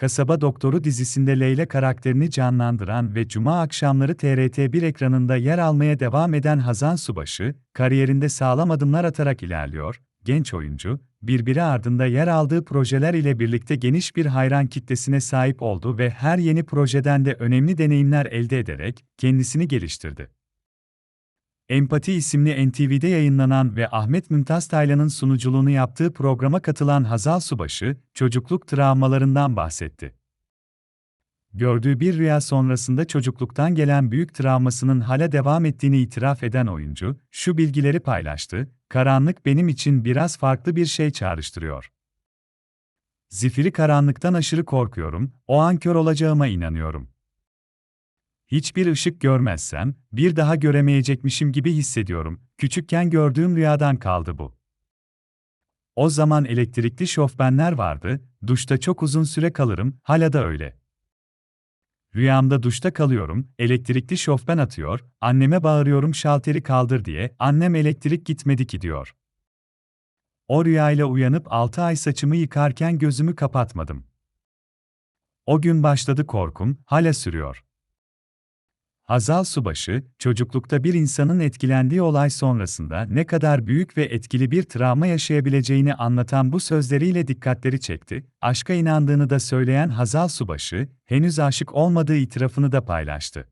Kasaba Doktoru dizisinde Leyla karakterini canlandıran ve cuma akşamları TRT1 ekranında yer almaya devam eden Hazan Subaşı, kariyerinde sağlam adımlar atarak ilerliyor. Genç oyuncu, birbiri ardında yer aldığı projeler ile birlikte geniş bir hayran kitlesine sahip oldu ve her yeni projeden de önemli deneyimler elde ederek kendisini geliştirdi. Empati isimli NTV'de yayınlanan ve Ahmet Mümtaz Taylan'ın sunuculuğunu yaptığı programa katılan Hazal Subaşı, çocukluk travmalarından bahsetti. Gördüğü bir rüya sonrasında çocukluktan gelen büyük travmasının hala devam ettiğini itiraf eden oyuncu, şu bilgileri paylaştı, karanlık benim için biraz farklı bir şey çağrıştırıyor. Zifiri karanlıktan aşırı korkuyorum, o an kör olacağıma inanıyorum. Hiçbir ışık görmezsem, bir daha göremeyecekmişim gibi hissediyorum. Küçükken gördüğüm rüyadan kaldı bu. O zaman elektrikli şofbenler vardı, duşta çok uzun süre kalırım, hala da öyle. Rüyamda duşta kalıyorum, elektrikli şofben atıyor, anneme bağırıyorum şalteri kaldır diye, annem elektrik gitmedi ki diyor. O rüyayla uyanıp 6 ay saçımı yıkarken gözümü kapatmadım. O gün başladı korkum, hala sürüyor. Hazal Subaşı, çocuklukta bir insanın etkilendiği olay sonrasında ne kadar büyük ve etkili bir travma yaşayabileceğini anlatan bu sözleriyle dikkatleri çekti. Aşka inandığını da söyleyen Hazal Subaşı, henüz aşık olmadığı itirafını da paylaştı.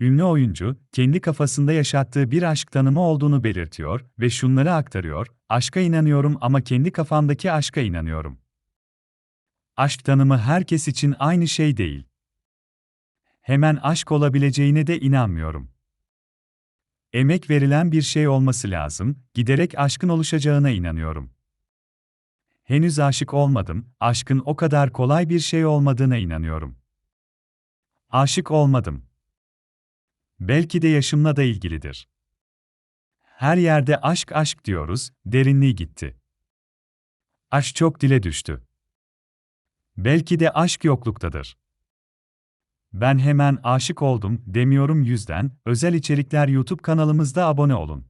Ünlü oyuncu, kendi kafasında yaşattığı bir aşk tanımı olduğunu belirtiyor ve şunları aktarıyor: Aşka inanıyorum ama kendi kafamdaki aşka inanıyorum. Aşk tanımı herkes için aynı şey değil hemen aşk olabileceğine de inanmıyorum. Emek verilen bir şey olması lazım, giderek aşkın oluşacağına inanıyorum. Henüz aşık olmadım, aşkın o kadar kolay bir şey olmadığına inanıyorum. Aşık olmadım. Belki de yaşımla da ilgilidir. Her yerde aşk aşk diyoruz, derinliği gitti. Aşk çok dile düştü. Belki de aşk yokluktadır. Ben hemen aşık oldum demiyorum yüzden, özel içerikler YouTube kanalımızda abone olun.